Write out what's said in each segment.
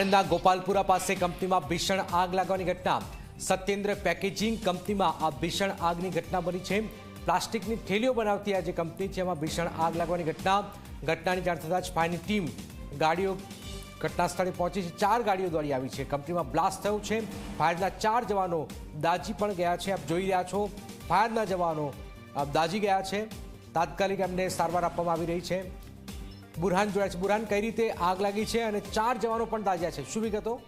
આણંદના ગોપાલપુરા પાસે કંપનીમાં ભીષણ આગ લાગવાની ઘટના. સત્યેન્દ્ર પેકેજિંગ કંપનીમાં આ ભીષણ આગની ઘટના બની છે. પ્લાસ્ટિકની થેલીઓ બનાવતી આ જે કંપની છે, એમાં ભીષણ આગ લાગવાની ઘટના. ઘટનાની જાણ થતાં જ ફાયરની ટીમ ગાડીઓ ઘટના સ્થળે પહોંચી છે. ચાર ગાડીઓ દોડી આવી છે. કંપનીમાં બ્લાસ્ટ થયું છે. ફાયરના ચાર જવાનો દાજી પણ ગયા છે. આપ જોઈ રહ્યા છો, ફાયરના જવાનો દાજી ગયા છે. તાત્કાલિક એમને સારવાર આપવામાં આવી રહી છે. બુરહાન જોડાય છે. બુરહાન, કઈ રીતે આગ લાગી છે અને ચાર જવાનો પણ દાજ્યા છે? શું વિગતો?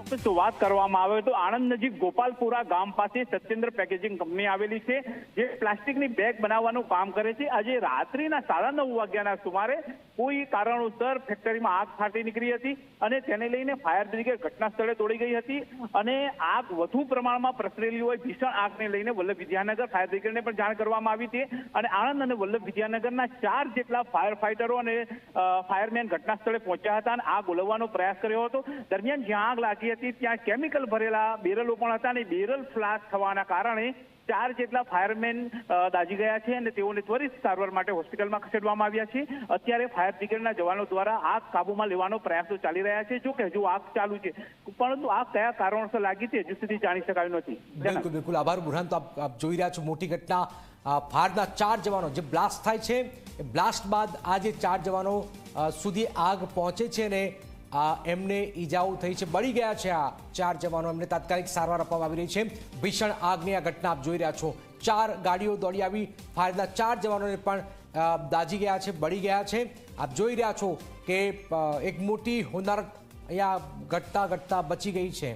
ચોક્કસ વાત કરવામાં આવે તો આણંદ નજીક ગોપાલપુરા ગામ પાસે સત્યેન્દ્ર પેકેજિંગ કંપની આવેલી છે, જે પ્લાસ્ટિકની બેગ બનાવવાનું કામ કરે છે. આજે રાત્રિના સાડા નવ વાગ્યાના સુમારે કોઈ કારણોસર ફેક્ટરીમાં આગ ફાટી નીકળી હતી અને તેને લઈને ફાયર બ્રિગેડ ઘટના સ્થળે દોડી ગઈ હતી અને આગ વધુ પ્રમાણમાં પ્રસરેલી હોય ભીષણ આગને લઈને વલ્લભ વિદ્યાનગર ફાયર બ્રિગેડને પણ જાણ કરવામાં આવી હતી અને આણંદ અને વલ્લભ વિદ્યાનગરના ચાર જેટલા ફાયર ફાઈટરો અને ફાયરમેન ઘટના સ્થળે પહોંચ્યા હતા અને આગ ઓલવવાનો પ્રયાસ કર્યો હતો. દરમિયાન જ્યાં આગ લાગી હતી ત્યાં કેમિકલ ભરેલા બેરલો પણ હતા અને બેરલ ફ્લાશ થવાના કારણે ચાર જેટલા ફાયરમેન દાજી ગયા છે અને તેઓને ત્વરિત સારવાર માટે હોસ્પિટલમાં ખસેડવામાં આવ્યા છે. અત્યારે ફાયર બ્રિગેડના જવાનો દ્વારા આગ કાબુમાં લેવાનો પ્રયાસો ચાલી રહ્યા છે. જો કે હજુ આગ ચાલુ છે. પરંતુ આગ કયા કારણોસર લાગી છે હજુ સુધી જાણી શકાયું નથી. બિલકુલ બિલકુલ. આભાર બુરહાન. તો આપ જોઈ રહ્યા છો મોટી ઘટના. ફાયરના ચાર જવાનો જે બ્લાસ્ટ થાય છે બ્લાસ્ટ બાદ આ જે ચાર જવાનો સુધી આગ પહોંચે છે અને આ એમને ઈજાઓ થઈ છે, બળી ગયા છે આ ચાર જવાનો. એમને તાત્કાલિક સારવાર આપવામાં આવી રહી છે. ભીષણ આગની આ ઘટના આપ જોઈ રહ્યા છો. ચાર ગાડીઓ દોડી આવી. ફાયરના ચાર જવાનોને પણ દાજી ગયા છે, બળી ગયા છે. આપ જોઈ રહ્યા છો કે એક મોટી હોનારત અહીંયા ઘટતા ઘટતા બચી ગઈ છે.